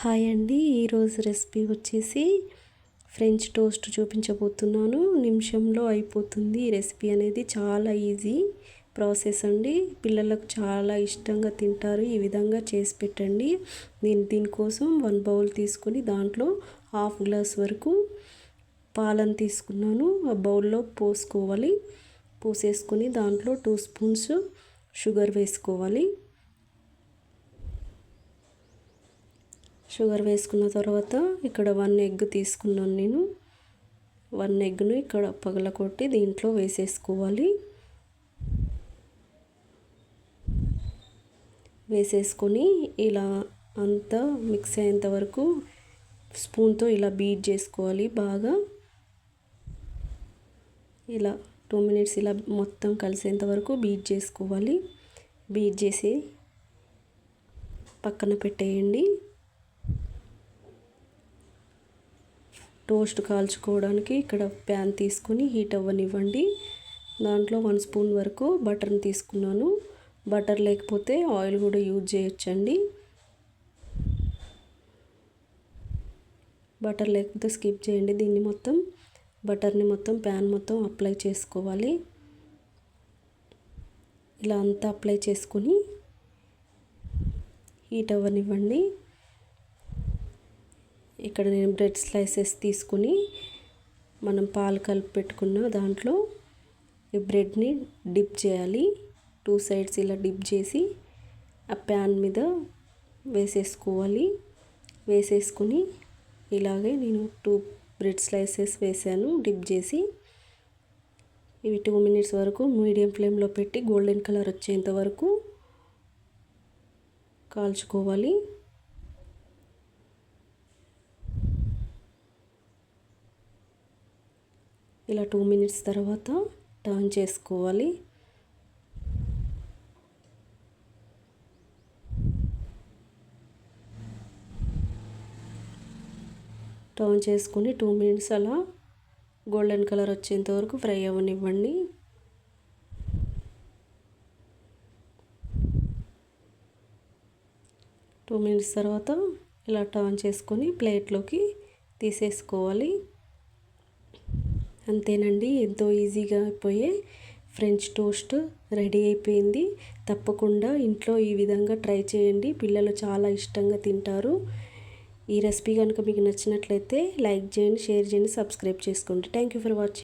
Hi అండి ఈరోజు recipe వచ్చేసి ఫ్రెంచ్ టోస్ట్ చూపించబోతున్నాను. నిమిషంలో అయిపోతుంది ఈ రెసిపీ అనేది. చాలా ఈజీ ప్రాసెస్ అండి. పిల్లలకు చాలా ఇష్టంగా తింటారు. ఈ విధంగా చేసి పెట్టండి. నేను దీనికోసం వన్ బౌల్ తీసుకొని దాంట్లో హాఫ్ గ్లాస్ వరకు పాలను తీసుకున్నాను. ఆ బౌల్లో పోసుకోవాలి. పోసేసుకొని దాంట్లో టూ స్పూన్స్ షుగర్ వేసుకోవాలి. షుగర్ వేసుకున్న తర్వాత ఇక్కడ వన్ ఎగ్ తీసుకున్నాను నేను. వన్ ఎగ్ను ఇక్కడ పగలకొట్టి దీంట్లో వేసేసుకోవాలి. వేసేసుకొని ఇలా అంతా మిక్స్ అయ్యేంత వరకు స్పూన్తో ఇలా బీట్ చేసుకోవాలి బాగా. ఇలా టూ మినిట్స్ ఇలా మొత్తం కలిసేంత వరకు బీట్ చేసుకోవాలి. బీట్ చేసి పక్కన పెట్టేయండి. టోస్ట్ కాల్చుకోవడానికి ఇక్కడ ప్యాన్ తీసుకొని హీట్ అవ్వనివ్వండి. దాంట్లో వన్ స్పూన్ వరకు బటర్ని తీసుకున్నాను. బటర్ లేకపోతే ఆయిల్ కూడా యూజ్ చేయొచ్చండి. బటర్ లేకపోతే స్కిప్ చేయండి. దీన్ని మొత్తం బటర్ని మొత్తం ప్యాన్ మొత్తం అప్లై చేసుకోవాలి. ఇలా అంతా అప్లై చేసుకొని హీట్ అవ్వనివ్వండి. ఇక్కడ నేను బ్రెడ్ స్లైసెస్ తీసుకుని మనం పాలు కలిపి పెట్టుకున్న దాంట్లో ఈ బ్రెడ్ని డిప్ చేయాలి. టూ సైడ్స్ ఇలా డిప్ చేసి ఆ ప్యాన్ మీద వేసేసుకోవాలి. వేసేసుకొని ఇలాగే నేను టూ బ్రెడ్ స్లైసెస్ వేసాను. డిప్ చేసి ఇవి టూ మినిట్స్ వరకు మీడియం ఫ్లేమ్లో పెట్టి గోల్డెన్ కలర్ వచ్చేంత వరకు కాల్చుకోవాలి. ఇలా టూ మినిట్స్ తర్వాత టర్న్ చేసుకోవాలి. టర్న్ చేసుకుని టూ మినిట్స్ అలా గోల్డెన్ కలర్ వచ్చేంత వరకు ఫ్రై అవ్వనివ్వండి టూ మినిట్స్ తర్వాత ఇలా టర్న్ చేసుకొని ప్లేట్లోకి తీసేసుకోవాలి. అంతేనండి. ఎంతో ఈజీగా అయిపోయే ఫ్రెంచ్ టోస్ట్ రెడీ అయిపోయింది. తప్పకుండా ఇంట్లో ఈ విధంగా ట్రై చేయండి. పిల్లలు చాలా ఇష్టంగా తింటారు. ఈ రెసిపీ కనుక మీకు నచ్చినట్లయితే లైక్ చేయండి షేర్ చేయండి సబ్స్క్రైబ్ చేసుకోండి. Thank you for watching.